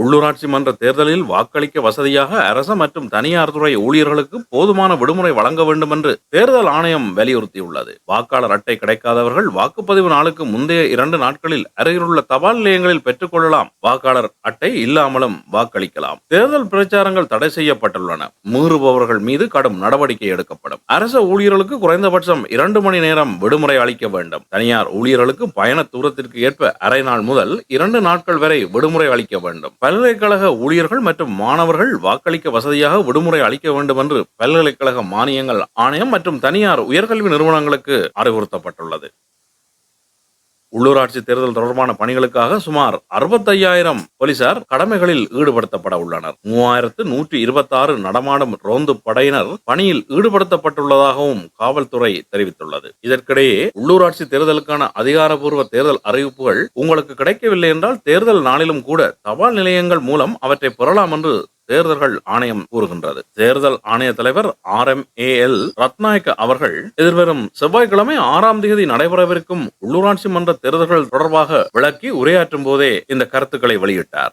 உள்ளூராட்சி மன்ற தேர்தலில் வாக்களிக்க வசதியாக அரச மற்றும் தனியார் துறை ஊழியர்களுக்கு போதுமான விடுமுறை வழங்க வேண்டும் என்று தேர்தல் ஆணையம் வலியுறுத்தியுள்ளது. வாக்காளர் அட்டை கிடைக்காதவர்கள் வாக்குப்பதிவு நாளுக்கு முந்தைய இரண்டு நாட்களில் அருகிலுள்ள தபால் நிலையங்களில் பெற்றுக்கொள்ளலாம். வாக்காளர் அட்டை இல்லாமலும் வாக்களிக்கலாம். தேர்தல் பிரச்சாரங்கள் தடை செய்யப்பட்டுள்ளன. மீறுபவர்கள் மீது கடும் நடவடிக்கை எடுக்கப்படும். அரசு ஊழியர்களுக்கு குறைந்தபட்சம் இரண்டு மணி நேரம் விடுமுறை அளிக்க வேண்டும். தனியார் ஊழியர்களுக்கு பயண தூரத்திற்கு ஏற்ப அரை நாள் முதல் இரண்டு நாட்கள் வரை விடுமுறை அளிக்க வேண்டும். பல்கலைக்கழக ஊழியர்கள் மற்றும் மாணவர்கள் வாக்களிக்க வசதியாக விடுமுறை அளிக்க வேண்டும் என்று பல்கலைக்கழக மானியங்கள் ஆணையம் மற்றும் தனியார் உயர்கல்வி நிறுவனங்களுக்கு அறிவுறுத்தப்பட்டுள்ளது. உள்ளூராட்சி தேர்தல் தொடர்பான பணிகளுக்காக சுமார் அறுபத்தையாயிரம் போலீசார் கடமைகளில் ஈடுபடுத்தப்பட உள்ளனர். மூவாயிரத்து நூற்றி இருபத்தி ஆறு நடமாடும் ரோந்து படையினர் பணியில் ஈடுபடுத்தப்பட்டுள்ளதாகவும் காவல்துறை தெரிவித்துள்ளது. இதற்கிடையே உள்ளூராட்சி தேர்தலுக்கான அதிகாரப்பூர்வ தேர்தல் அறிவிப்புகள் உங்களுக்கு கிடைக்கவில்லை என்றால் தேர்தல் நாளிலும் கூட தபால் நிலையங்கள் மூலம் அவற்றை பெறலாம் என்று தேர்தல்கள் ஆணையம் கூறுகின்றது. தேர்தல் ஆணைய தலைவர் R M A L Ratnayake அவர்கள் எதிர்வரும் செவ்வாய்க்கிழமை ஆறாம் தேதி நடைபெறவிருக்கும் உள்ளூராட்சி மன்ற தேர்தல்கள் தொடர்பாக விளக்கி உரையாற்றும் போதே இந்த கருத்துக்களை வெளியிட்டார்.